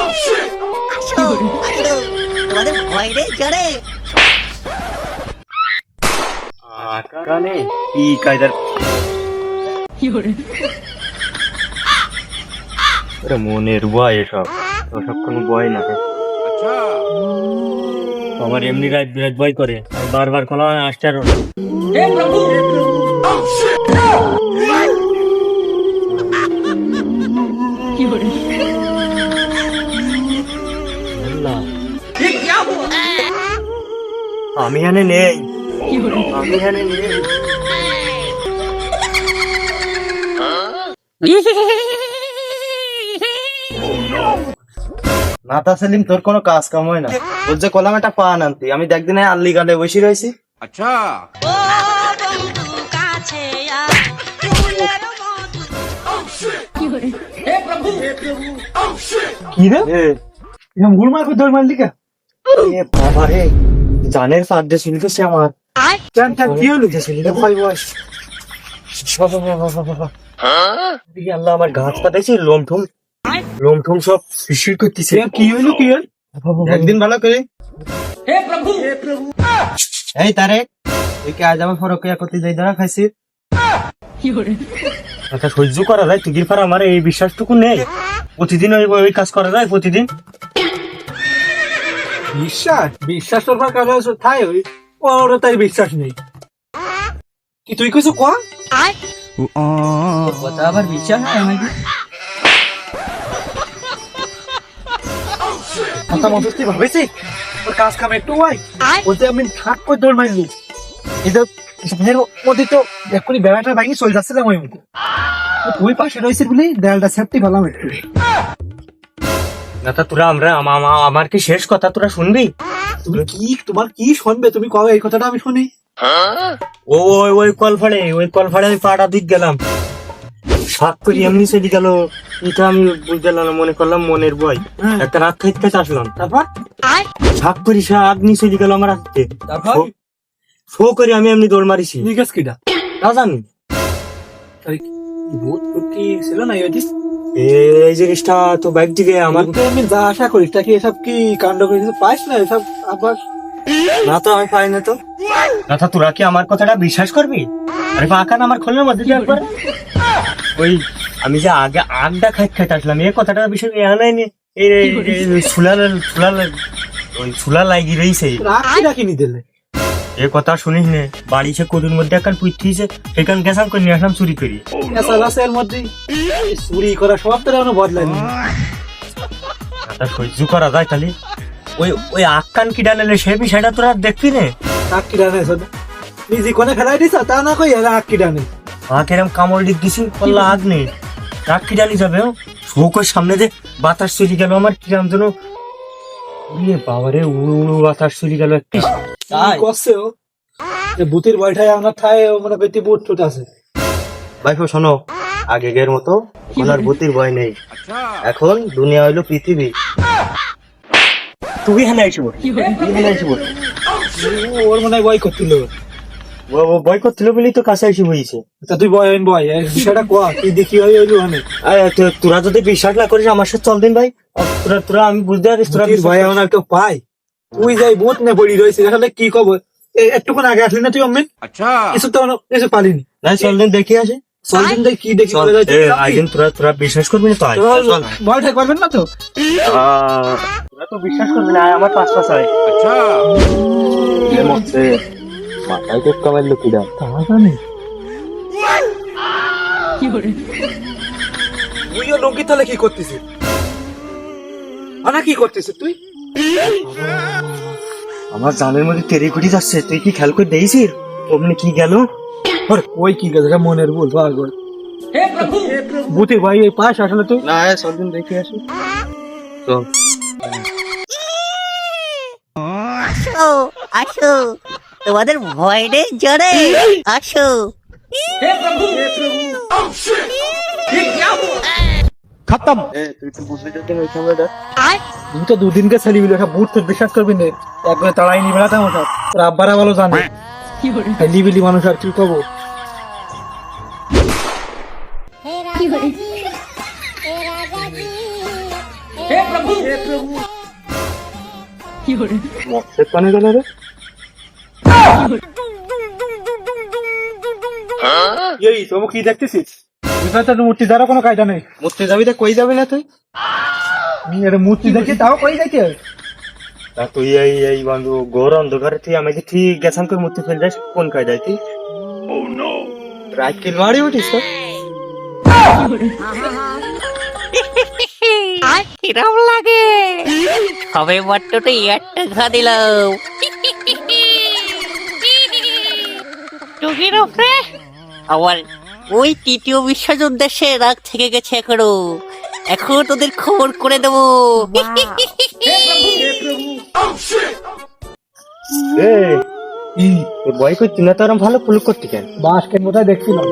আসো আসো তোমাদের ভয় নেই কি কায়দার ওরে মনের ভয় এসব। ওসব কোনো ভয় না আমার এমনি রাত বিরাত ভয় করে। বারবার খোলা আসতে আরও আল্লাহ। আমি এখানে নেই। আমি এখানে নেই। নাতা সেলিম তোর কোনো কাজ কাম হয় না। তোর যে কলাম একটা পান আনতি। আমি দেখদিন আল্লি গালে বসে রয়েছি। আচ্ছা। কি রে? এরকম গুড় মারবে দৌড় মারলি কে বাবা রে জানের সে আমার। জান তা কি হলো? যে ছিল ভাই বয়স বাবা বাবা বাবা বাবা দিকে আল্লাহ আমার গাছ পাতাইছে লোম ঠুম লোম ঠুম সব শিশির করতেছে। কি হইল কি হল একদিন ভালো করে। এই তারে একে আজ আমার ফরক করতে যাই ধরা খাইছি। আচ্ছা সহ্য করা যায় তুই ফার আমার এই বিশ্বাসটুকু নেই। প্রতিদিন ওই ওই কাজ করা যায় প্রতিদিন। বিশ্বাস? বিশ্বাস তোর কাজ আছে থাই ওই ওর তাই বিশ্বাস নেই। কি তুই কিছু কয়া কথা আবার বিশ্বাস হয় আমাকে কথা ভাবেছি? ওর কাজ কাম একটু ওয়াই ওতে আমি থাক করে দৌড় মারলি এটা মধ্যে তো বেড়াটা ভাঙি চলে যাচ্ছিলাম ওই তুই পাশে রয়েছিস বলে দেয়ালটা সেফটি পেলাম একটু না তা তোরা আমরা আমা- আমা- আমার কি শেষ কথা তোরা শুনবি? তুমি কি তোমার কি শুনবে? তুমি কবে এই কথাটা আমি শুনি। ও ওই ওই কল ফাড়ে ওই কল ফাড়ে আমি দিক গেলাম। সাত করি এমনি চলে গেল। এটা আমি বুঝতে না, মনে করলাম মনের বই হ্যাঁ। একটা রাত খাইতে আসলাম। তারপর? সাত করি সে আগ্নি চলে গেল আমার হাতে। তারপর? শো করে আমি এমনি দৌড় মারিছি। কিটা তা জানি। ছিল না এই এ- জিনিসটা তো বাইক দিকে আমার আমি যা আশা করিস তা কি এসব কি কাণ্ড করে কিছু পাইস না? এসব আবার না তো আমি পাই না তো। না তোরা কি আমার কথাটা বিশ্বাস করবি? আরে পাকান আমার খোলের মধ্যে দিয়ে একবার। ওই আমি যে আগে আগটা খাইতে খাইতে আসলাম এই কথাটা বিষয় নিয়ে আনাই নি। এই ছুলাল ছুলাল ওই ছুলা লাগি রইছে। রাখি রাখি নি দিলে। এ কথা শুনিস নে। বাড়ি সে কদুর মধ্যে একখান পুইতিছে সেখান গেছাম করে নিয়ে আসলাম চুরি করি। এর মধ্যে। চুরি করা সব তো এখনও বদলায়নি। তা সহ্য করা যায় তাহলে। ওই ওই আক্কান কি ডালে সে বিষয়টা তোরা দেখবি নে। ডানে এসে নিজে কোনে ফেলাই দিছ? তা না কই এরা আক্কি ডানে আমাকে এরকম কামড় দিক দিছি বললা আগ নেই রাগ কি ডালি যাবে ও। শোকের সামনে যে বাতাস চলে গেল আমার কিরাম যেন বাবারে উড়ু উড়ু বাতাস চলে গেল একটি। কি করছে? ও যে বুতির বয়ঠায় আমরা ও মানে পেটি বুট ছুট আছে। ভাইফো শোনো আগের মতো ওনার বুতির ভয় নেই। এখন দুনিয়া হইল পৃথিবী। তুই হ্যাঁ আইসি বল তুই হ্যাঁ আইসি ওর মনে হয় বয় করছিল। ভয় করছিল বলেই তো কাছে এসে বইছে তা তুই বয় হইন বয় এই বিষয়টা কোয়া তুই দেখি হই হইল ওখানে তোরা যদি বিশ্বাস না করিস আমার সাথে চল দিন ভাই। তোরা তোরা আমি বুঝতে পারিস তোরা ভয় আমার কেউ পাই তুই যাই বুট নে পড়ি রয়েছে আসলে কি খবর এ- একটুক্ষণ আগে আসলি না তুই অমিন আচ্ছা। কিছু তো কিছু পালিনি। না চল দেখি আসে চল দেখ কি দেখি বলে যাচ্ছে আইদিন তোরা তোরা বিশ্বাস করবি না তো ভয় ঠেক পারবেন না তো তোরা তো বিশ্বাস করবি না আমার পাঁচ পাঁচ মধ্যে মাথায় তো কামের লোকিরা তা জানি। তুইও লঙ্কি তাহলে কি করতেছিস আনা কি করতেছিস তুই? আমার জানের মধ্যে তেরি কুটি যাচ্ছে তুই কি খেয়াল করে দিয়েছিস অমনি কি গেল? ওর কই কি এটা মনের ভুল পাগল বুতির ভাই এই পাশ আসলে তুই না চল দিন দেখে আসি। চল আসো আসো। তোমাদের ভয় নেই জড়ে আসো। খতম তুই তো দুদিনকে ছেড়ে দিলি একটা বুট তো বিশ্বাস করবি না একবার তাড়াই নিবে না তেমন তোর আব্বারা ভালো জানে হেলি বিলি মানুষ আর কি করব কি দেখতেছিস মূর্তি দ্বারা কোনো কায়দা নেই। মরতে যাবি তা কই যাবি না তুই? এর মূর্তি দেখি তাও কই যাইতে? তা তুই এই এই বন্ধু ঘোর অন্ধকারে তুই আমাকে ঠিক গেছাম করে মূর্তি ফেল যাস কোন কায়দায় তুই? মারি উঠিস তো? কিরম লাগে? সবে মাত্রটা একটা ঘা দিলাম। টুকির উপরে? আবার ওই তৃতীয় বিশ্বযুদ্ধের সে রাগ থেকে গেছে এখনও। এখন তোদের খবর করে দেবো। বয় করছি না তো আরও ভালো ফুল করতে কেন বাস কে কোথায় দেখছিলাম?